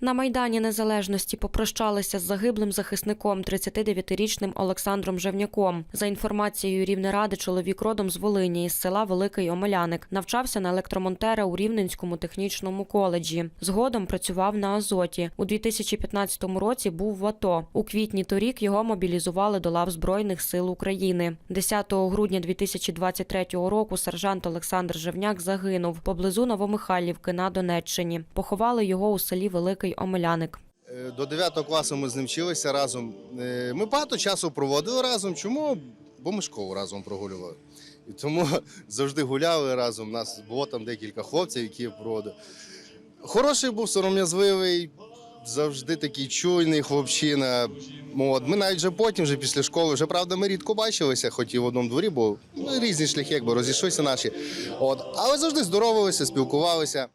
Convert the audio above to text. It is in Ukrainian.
На Майдані Незалежності попрощалися з загиблим захисником 39-річним Олександром Жевняком. За інформацією Рівнеради, чоловік родом з Волині із села Великий Омеляник. Навчався на електромонтера у Рівненському технічному коледжі. Згодом працював на Азоті. У 2015 році був в АТО. У квітні торік його мобілізували до лав Збройних сил України. 10 грудня 2023 року сержант Олександр Жевняк загинув поблизу Новомихайлівки на Донеччині. Поховали його у селі Великий Омеляник. Е, До 9 класу ми з ним вчилися разом. Е, Ми багато часу проводили разом. Чому? Бо ми школу разом прогулювали. І тому завжди гуляли разом. У нас було там декілька хлопців, які я проводив. Хороший був, сором'язливий, завжди такий чуйний хлопчина. От. Ми навіть вже потім, вже після школи, вже правда, ми рідко бачилися, хоч і в одному дворі, бо ну, різні шляхи, якби розійшлися наші. От. Але завжди здоровалися, спілкувалися.